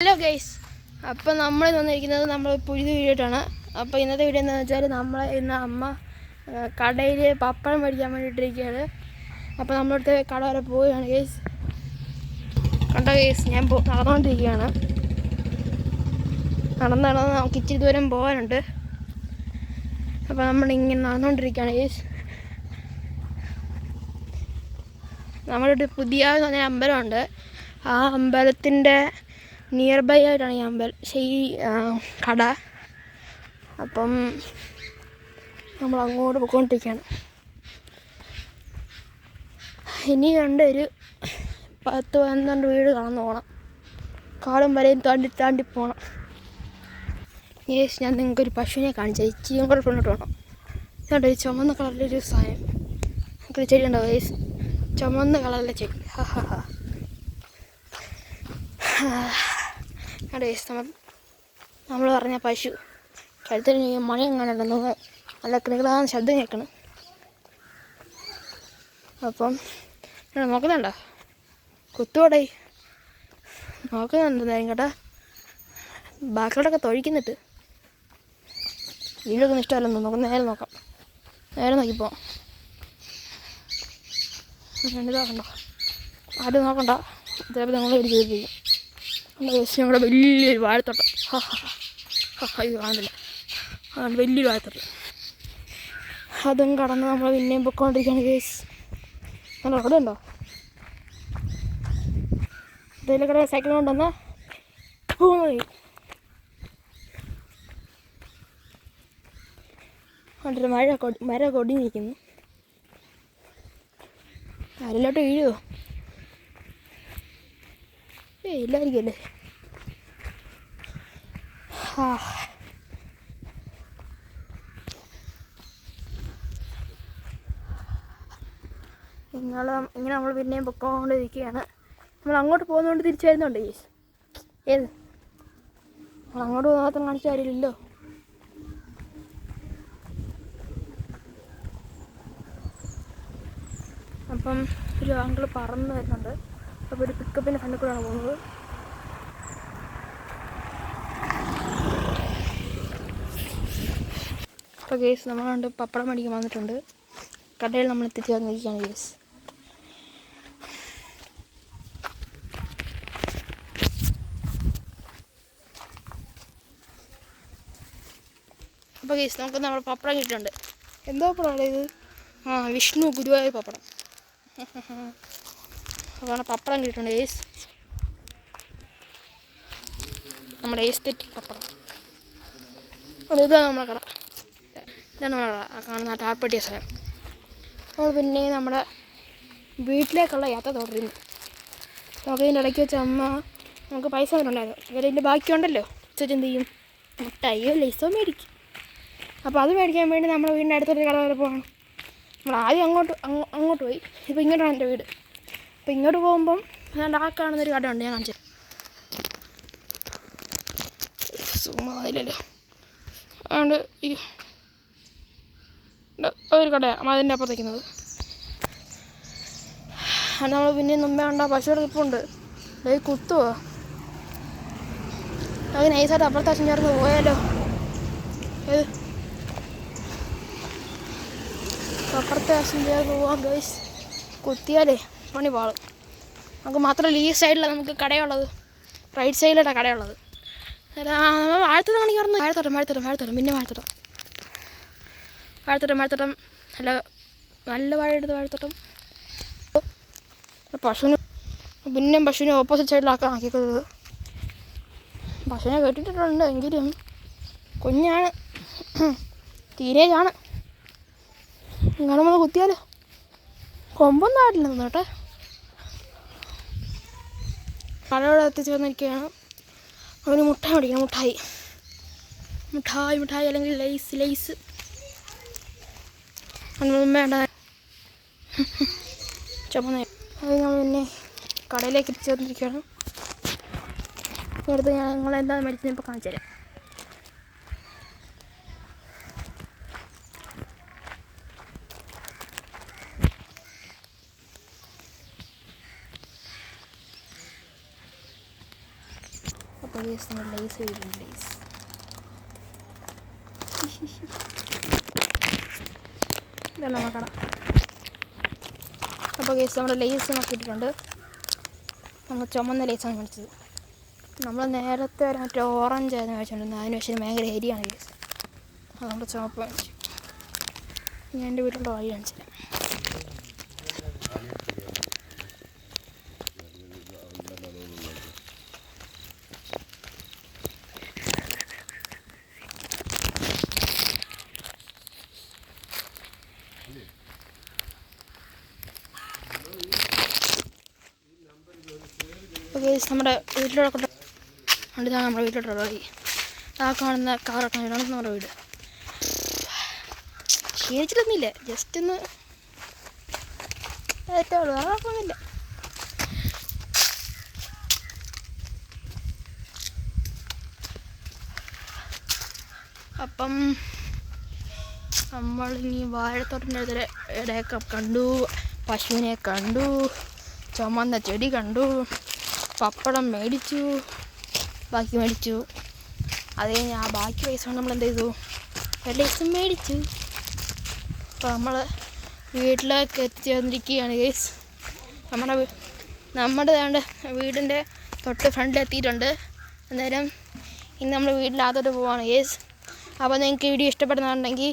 Hello guys അപ്പോൾ നമ്മൾ വന്നിരിക്കുന്നത് നമ്മൾ വീഡിയോ ആയിട്ടാണ് അപ്പോൾ ഇന്നത്തെ വീഡിയോ എന്താണെന്ന് വെച്ചാൽ നമ്മൾ ഇന്ന് അമ്മ കടയിൽ പപ്പടം മേടിക്കാൻ വേണ്ടിയിട്ടിരിക്കുകയാണ് അപ്പോൾ നമ്മളടുത്ത് കട വരെ പോവുകയാണ് ഗൈസ് കണ്ടോ ഗൈസ് ഞാൻ നടന്നുകൊണ്ടിരിക്കുകയാണ് നടന്ന് നടന്ന് നമുക്ക് ഇച്ചിരി ദൂരം പോകാനുണ്ട്. അപ്പോൾ നമ്മൾ ഇങ്ങനെ നടന്നുകൊണ്ടിരിക്കുകയാണ് ഗൈസ് നമ്മുടെ ഒരു പുതിയ അമ്പലമുണ്ട് ആ അമ്പലത്തിന്റെ നിയർ ബൈ ആയിട്ടാണ് ഈ അമ്പലം ഈ കട. അപ്പം നമ്മൾ അങ്ങോട്ട് പോയിക്കൊണ്ടിരിക്കുകയാണ്. ഇനി കണ്ട ഒരു പത്ത് പന്ത്രണ്ട് വീട് കടന്നു പോകണം കാടും വരെയും താണ്ടി താണ്ടി പോകണം യേസ് ഞാൻ നിങ്ങൾക്ക് ഒരു പശുവിനെ കാണിച്ചു. ഇച്ചിയും കൂടെ കൊണ്ടിട്ട് വേണം. ഇതുണ്ട് ഈ ചുമന്ന കളറിലൊരു സാധനം. നമുക്കൊരു ചെടി ഉണ്ടാവും യേസ് ചുമന്ന കളറിലെ ചെടി. ഹാ ഹാ ഹാ അവിടെ നമ്മൾ നമ്മൾ പറഞ്ഞ പശു. കഴുത്തിൽ മണി എങ്ങനെ ഉണ്ടെന്ന് നല്ല കിളികളാന്ന് ശബ്ദം കേൾക്കണം. അപ്പം നോക്കുന്നുണ്ടോ? കുത്തുവടേ നോക്കുന്നുണ്ട് കേട്ടാ. ബാക്കിലോട്ടൊക്കെ തൊഴിക്കുന്നിട്ട്. വീടൊക്കെ ഇഷ്ടമല്ലെന്ന് നമുക്ക് നേരെ നോക്കാം. നേരെ നോക്കിപ്പോ രണ്ടു നോക്കണ്ട ആരും നോക്കണ്ട. ചിലപ്പോൾ നിങ്ങൾ ഒരു ചെയ്തിരിക്കും നമ്മുടെ വലിയൊരു വാഴത്തോട്ടം. ഇത് കാണുന്നില്ല. അതാണ് വലിയൊരു വാഴത്തോട്ടം. അതും കടന്ന് നമ്മൾ പിന്നെയും പൊക്കോണ്ടിരിക്കുകയാണ് കേസ് നല്ല അവിടെ ഉണ്ടോ? ഇതിലെ കട സൈക്കിൾ കൊണ്ടുവന്ന് പോയി കണ്ടിട്ട് മഴ കൊടി മര കൊടിഞ്ഞിരിക്കുന്നു. അരലോട്ട് വീഴുമോ ഏയ് ഇല്ലായിരിക്കുമല്ലേ ആ നിങ്ങൾ ഇങ്ങനെ നമ്മൾ പിന്നെയും പൊക്കോണ്ടിരിക്കുകയാണ്. നമ്മൾ അങ്ങോട്ട് പോകുന്നതുകൊണ്ട് തിരിച്ചു വരുന്നുണ്ട് ഏത്? നമ്മൾ അങ്ങോട്ട് മാത്രം കാണിച്ച കാര്യമില്ലല്ലോ. അപ്പം ഒരു ആങ്കിൾ പറന്ന് വരുന്നുണ്ട്. അപ്പോൾ ഒരു പിക്കപ്പിന്റെ ഫ്രണ്ടിൽ കൂടെയാണ് പോകുന്നത്. അപ്പോൾ ഗേസ് നമ്മളുണ്ട് പപ്പടം മേടിക്കാൻ വന്നിട്ടുണ്ട്. കടയിൽ നമ്മൾ എത്തിച്ച് വന്നിരിക്കുകയാണ് ഗേസ്. അപ്പോൾ ഗേസ് നമുക്ക് നമ്മുടെ പപ്പടം കിട്ടിയിട്ടുണ്ട്. എന്തോ പപ്പടമാണ് ഇത്? ആ വിഷ്ണു ഗുരുവായൂർ പപ്പടം. അതാണ് പപ്പടം കിട്ടിയിട്ടുണ്ട് ഏസ് നമ്മുടെ ഏസ്തെറ്റിക് പപ്പടം. അത് ഇതാണ് നമ്മുടെ കട. ഇതാണ് നമ്മുടെ കട. കാണുന്ന ആ ടാർപ്പട്ടിയ സ്ഥലം. നമ്മൾ പിന്നെ നമ്മുടെ വീട്ടിലേക്കുള്ള യാത്ര തുടരുന്നു. നമുക്ക് ഇതിന്റെ ഇടയ്ക്ക് വെച്ച അമ്മ നമുക്ക് പൈസ തന്നിട്ടുണ്ടായിരുന്നു. ബാക്കി ബാക്കിയുണ്ടല്ലോ ഉച്ചയ്ക്ക് എന്ത് ചെയ്യും? മുട്ടായിയോ ലൈസോ മേടിക്കും. അപ്പോൾ അത് മേടിക്കാൻ വേണ്ടി നമ്മൾ വീടിന്റെ അടുത്തൊരു കട വരെ പോകണം. നമ്മൾ ആദ്യം അങ്ങോട്ട് അങ്ങോട്ട് പോയി. ഇപ്പോൾ ഇങ്ങോട്ടാണ് എന്റെ വീട്. അപ്പോൾ ഇങ്ങോട്ട് പോകുമ്പം ഞാൻ ആ കാണുന്നൊരു ഉണ്ട് ഞാൻ കാണിച്ചു അതുകൊണ്ട് ഈ ഒരു കടയാണ് അതിന്റെ അപ്പുറത്തേക്കുന്നത് നമ്മൾ പിന്നെ മുമ്പേ കണ്ട പശുവിടെ ഇപ്പുണ്ട് അത് കുത്തുവോ? അത് നൈസായിട്ട് അപ്പുറത്തെ അച്ഛൻ ചേർന്ന് പോയാലോ? ഏത്? അപ്പുറത്തെ അച്ഛൻ ചേർന്ന് പോവാം ഗൈസ് കുത്തിയാലേ. പണി പാളും നമുക്ക് മാത്രമല്ല ഈ സൈഡിലാണ് നമുക്ക് കടയുള്ളത്. റൈറ്റ് സൈഡിലാണ് കടയുള്ളത്. വാഴത്തോട്ടം പറഞ്ഞു വാഴത്തോട്ടം വാഴത്തോട്ടം വാഴത്തോട്ടം. പിന്നെ വാഴത്തോട്ടം. വാഴത്തോട്ടം വാഴത്തോട്ടം. നല്ല നല്ല വാഴ എടുത്ത് വാഴത്തോട്ടം. പശുവിന് പിന്നെ പശുവിനെ ഓപ്പോസിറ്റ് സൈഡിലാക്കാൻ ആക്കിക്കുന്നത് പശുവിനെ കെട്ടിട്ടിട്ടുണ്ട് എങ്കിലും കുഞ്ഞാണ്. തീരേജാണ് ഇങ്ങനെ നമ്മൾ കുത്തിയാലോ? കൊമ്പൊന്നും ആയിട്ടില്ല കേട്ടെ. കടയോടെ എത്തിച്ച് വന്നിരിക്കുകയാണ്. അവന് മുട്ടായി മേടിക്കണം മുട്ടായി. മുട്ടായി മുട്ടായി അല്ലെങ്കിൽ ലൈസ് ലൈസ്. വേണ്ട ചുമന്ന. അത് പിന്നെ കടയിലേക്ക് എത്തിച്ച് വന്നിരിക്കുകയാണ്. അടുത്ത് ഞാൻ നിങ്ങൾ എന്താ മേടിച്ചത് ഇപ്പോൾ കാണിച്ചു തരാം അപ്പോൾ കേസ് നമ്മൾ ലേസ് വീടുണ്ട് ലേസ് നോക്കണം നമ്മുടെ കട അപ്പോൾ കേസ് നമ്മുടെ ലേസ് നോക്കിയിട്ടുണ്ട് നമ്മൾ ചുമന്ന ലേസാണ് മേടിച്ചത് നമ്മൾ നേരത്തെ വരെ മറ്റേ ഓറഞ്ച് ആയിരുന്നു കഴിച്ചിട്ടുണ്ട് അതിന് പക്ഷേ ഭയങ്കര എരിയാണ് കേസ് അതുകൊണ്ട് ചുമപ്പ് മേടിച്ചു ഞാൻ എന്റെ വീട്ടിലുള്ള വഴി കാണിച്ചു തരാം അപ്പോൾ കേസ് നമ്മുടെ വീട്ടിലൂടെ ഇതാണ് നമ്മുടെ വീട്ടിലോട്ട് വഴി. ആ കാണുന്ന കാറൊക്കെ നമ്മുടെ വീട്. ക്ഷീണിച്ചിട്ടൊന്നുമില്ല ജസ്റ്റ് ഒന്ന് ഏറ്റവും വേറെ കുഴപ്പമൊന്നുമില്ല. അപ്പം നമ്മൾ ഇനി വാഴത്തോട്ടിന്റെ അടുത്ത് ഇടയൊക്കെ കണ്ടു പശുവിനെ കണ്ടു ചുമന്ന ചെടി കണ്ടു പപ്പടം മേടിച്ചു ബാക്കി മേടിച്ചു. അത് കഴിഞ്ഞ് ആ ബാക്കി പൈസ കൊണ്ട് നമ്മൾ എന്ത് ചെയ്തു ലൈസും മേടിച്ചു. അപ്പോൾ നമ്മൾ വീട്ടിലേക്ക് എത്തിച്ചേർന്നിരിക്കുകയാണ് കേസ് നമ്മുടെ നമ്മുടെ ഏതാണ്ട് വീടിന്റെ തൊട്ട് ഫ്രണ്ടിൽ എത്തിയിട്ടുണ്ട്. അന്നേരം ഇന്ന് നമ്മൾ വീട്ടിലകത്തോട്ട് പോവാണ് കേസ് അപ്പോൾ നിങ്ങൾക്ക് വീഡിയോ ഇഷ്ടപ്പെടുന്നുണ്ടെങ്കിൽ